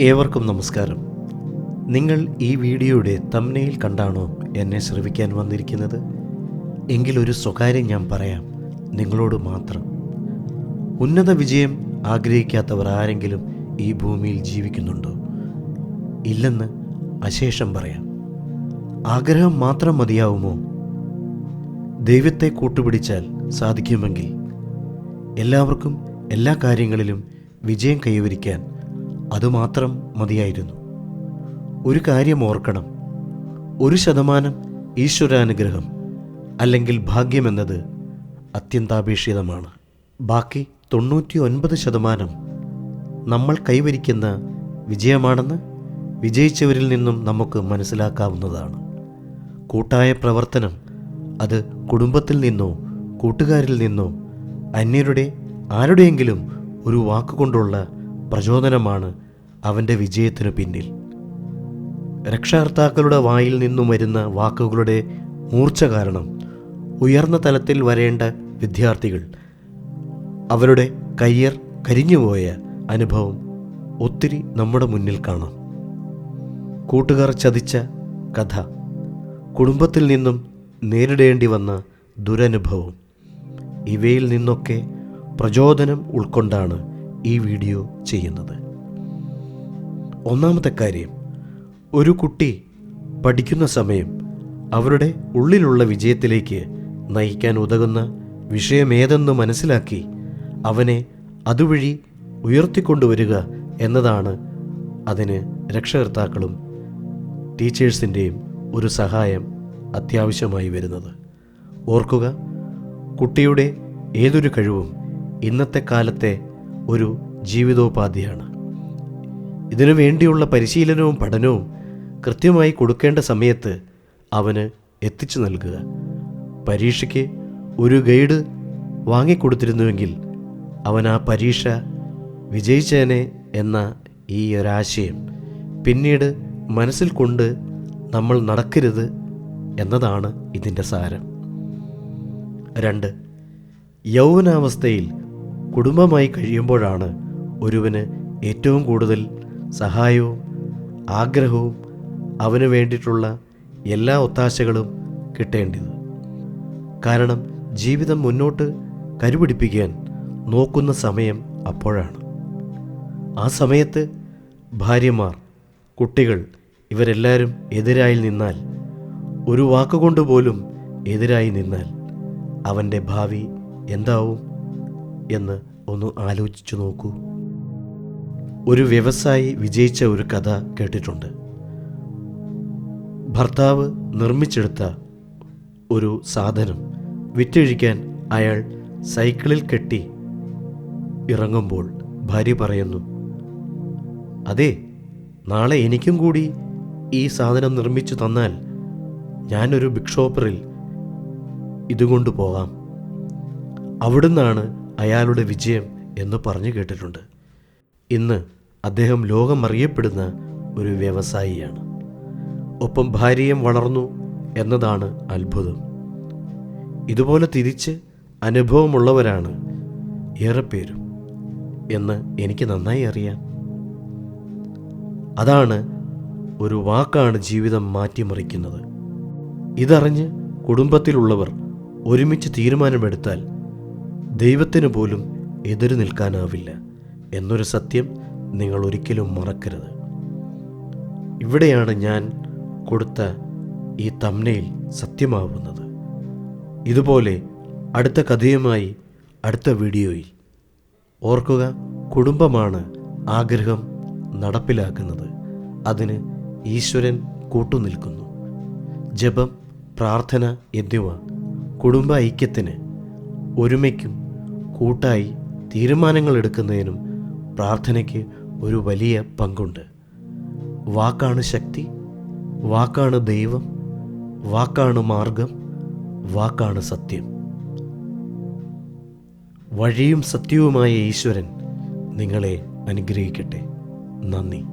ഏവർക്കും നമസ്കാരം. നിങ്ങൾ ഈ വീഡിയോയുടെ തമ്മനയിൽ കണ്ടാണോ എന്നെ ശ്രവിക്കാൻ വന്നിരിക്കുന്നത്? എങ്കിലൊരു സ്വകാര്യം ഞാൻ പറയാം. നിങ്ങളോട് മാത്രം. ഉന്നത വിജയം ആഗ്രഹിക്കാത്തവർ ആരെങ്കിലും ഈ ഭൂമിയിൽ ജീവിക്കുന്നുണ്ടോ? ഇല്ലെന്ന് അശേഷം പറയാം. ആഗ്രഹം മാത്രം മതിയാവുമോ? ദൈവത്തെ കൂട്ടുപിടിച്ചാൽ സാധിക്കുമെങ്കിൽ എല്ലാവർക്കും എല്ലാ കാര്യങ്ങളിലും വിജയം കൈവരിക്കാൻ അതുമാത്രം മതിയായിരുന്നു. ഒരു കാര്യം ഓർക്കണം. ഒരു ശതമാനം ഈശ്വരാനുഗ്രഹം അല്ലെങ്കിൽ ഭാഗ്യമെന്നത് അത്യന്താപേക്ഷിതമാണ്. ബാക്കി തൊണ്ണൂറ്റി ഒൻപത് ശതമാനം നമ്മൾ കൈവരിക്കുന്ന വിജയമാണെന്ന് വിജയിച്ചവരിൽ നിന്നും നമുക്ക് മനസ്സിലാക്കാവുന്നതാണ്. കൂട്ടായ പ്രവർത്തനം അത് കുടുംബത്തിൽ നിന്നോ കൂട്ടുകാരിൽ നിന്നോ അന്യരുടെ ആരുടെയെങ്കിലും ഒരു വാക്കുകൊണ്ടുള്ള പ്രചോദനമാണ് അവന്റെ വിജയത്തിനു പിന്നിൽ. രക്ഷകർത്താക്കളുടെ വായിൽ നിന്നും വരുന്ന വാക്കുകളുടെ മൂർച്ച കാരണം ഉയർന്ന തലത്തിൽ വരേണ്ട വിദ്യാർത്ഥികൾ. അവരുടെ കയ്യർ കരിഞ്ഞുപോയ അനുഭവം ഒത്തിരി നമ്മുടെ മുന്നിൽ കാണാം. കൂട്ടുകാർ ചതിച്ച കഥ കുടുംബത്തിൽ നിന്നും നേരിടേണ്ടി വന്ന ദുരനുഭവം ഇവയിൽ നിന്നൊക്കെ പ്രചോദനം ഉൾക്കൊണ്ടാണ് ഈ വീഡിയോ ചെയ്യുന്നത്. ഒന്നാമത്തെ കാര്യം ഒരു കുട്ടി പഠിക്കുന്ന സമയം അവരുടെ ഉള്ളിലുള്ള വിജയത്തിലേക്ക് നയിക്കാൻ ഉതകുന്ന വിഷയമേതെന്ന് മനസ്സിലാക്കി അവനെ അതുവഴി ഉയർത്തിക്കൊണ്ടുവരിക എന്നതാണ് അതിന് രക്ഷകർത്താക്കളും ടീച്ചേഴ്സിന്റെയും ഒരു സഹായം അത്യാവശ്യമായി വരുന്നത്. ഓർക്കുക കുട്ടിയുടെ ഏതൊരു കഴിവും ഇന്നത്തെ കാലത്തെ ഒരു ജീവിതോപാധിയാണ്. ഇതിനു വേണ്ടിയുള്ള പരിശീലനവും പഠനവും കൃത്യമായി കൊടുക്കേണ്ട സമയത്ത് അവന് എത്തിച്ചു നൽകുക. പരീക്ഷയ്ക്ക് ഒരു ഗൈഡ് വാങ്ങിക്കൊടുത്തിരുന്നുവെങ്കിൽ അവൻ ആ പരീക്ഷ വിജയിച്ചേനെ എന്ന ഈ ഒരാശയം പിന്നീട് മനസ്സിൽ കൊണ്ട് നമ്മൾ നടക്കരുത് എന്നതാണ് ഇതിന്റെ സാരം. രണ്ട് യൗവനാവസ്ഥയിൽ കുടുംബമായി കഴിയുമ്പോഴാണ് ഒരുവന് ഏറ്റവും കൂടുതൽ സഹായവും ആഗ്രഹവും അവന് വേണ്ടിയിട്ടുള്ള എല്ലാ ഒത്താശകളും കിട്ടേണ്ടത്. കാരണം ജീവിതം മുന്നോട്ട് കരുപിടിപ്പിക്കാൻ നോക്കുന്ന സമയം അപ്പോഴാണ്. ആ സമയത്ത് ഭാര്യമാർ കുട്ടികൾ ഇവരെല്ലാവരും എതിരായി നിന്നാൽ ഒരു വാക്കുകൊണ്ട് പോലും എതിരായി നിന്നാൽ അവന്റെ ഭാവി എന്താവും എന്ന് ഒന്ന് ആലോചിച്ചു നോക്കൂ. ഒരു വ്യവസായി വിജയിച്ച ഒരു കഥ കേട്ടിട്ടുണ്ട്. ഭർത്താവ് നിർമ്മിച്ചെടുത്ത ഒരു സാധനം വിറ്റഴിക്കാൻ അയാൾ സൈക്കിളിൽ കെട്ടി ഇറങ്ങുമ്പോൾ ഭാര്യ പറയുന്നു അതെ നാളെ എനിക്കും കൂടി ഈ സാധനം നിർമ്മിച്ചു തന്നാൽ ഞാനൊരു ബിഗ് ഷോപ്പറിൽ ഇതുകൊണ്ട് പോകാം. അവിടുന്നാണ് അയാളുടെ വിജയം എന്ന് പറഞ്ഞു കേട്ടിട്ടുണ്ട്. ഇന്ന് അദ്ദേഹം ലോകം അറിയപ്പെടുന്ന ഒരു വ്യവസായിയാണ്. ഒപ്പം ഭാര്യയും വളർന്നു എന്നതാണ് അത്ഭുതം. ഇതുപോലെ തിരിച്ച് അനുഭവമുള്ളവരാണ് ഏറെ പേരും എന്ന് എനിക്ക് നന്നായി അറിയാം. അതാണ് ഒരു വാക്കാണ് ജീവിതം മാറ്റിമറിക്കുന്നത്. ഇതറിഞ്ഞ് കുടുംബത്തിലുള്ളവർ ഒരുമിച്ച് തീരുമാനമെടുത്താൽ ദൈവത്തിന് പോലും എതിരു നിൽക്കാനാവില്ല. എന്നൊരു സത്യം നിങ്ങൾ ഒരിക്കലും മറക്കരുത്. ഇവിടെയാണ് ഞാൻ കൊടുത്ത ഈ തമ്നയിൽ സത്യമാവുന്നത്. ഇതുപോലെ അടുത്ത കഥയുമായി അടുത്ത വീഡിയോയിൽ. ഓർക്കുക കുടുംബമാണ് ആഗ്രഹം നടപ്പിലാക്കുന്നത്. അതിന് ഈശ്വരൻ കൂട്ടുനിൽക്കുന്നു. ജപം പ്രാർത്ഥന എന്നിവ കുടുംബ ഐക്യത്തിന് ഒരുമയ്ക്കും കൂട്ടായി തീരുമാനങ്ങൾ എടുക്കുന്നതിനും പ്രാർത്ഥനയ്ക്ക് ഒരു വലിയ പങ്കുണ്ട്. വാക്കാണ് ശക്തി വാക്കാണ് ദൈവം വാക്കാണ് മാർഗം വാക്കാണ് സത്യം. വഴിയും സത്യവുമായ ഈശ്വരൻ നിങ്ങളെ അനുഗ്രഹിക്കട്ടെ. നന്ദി.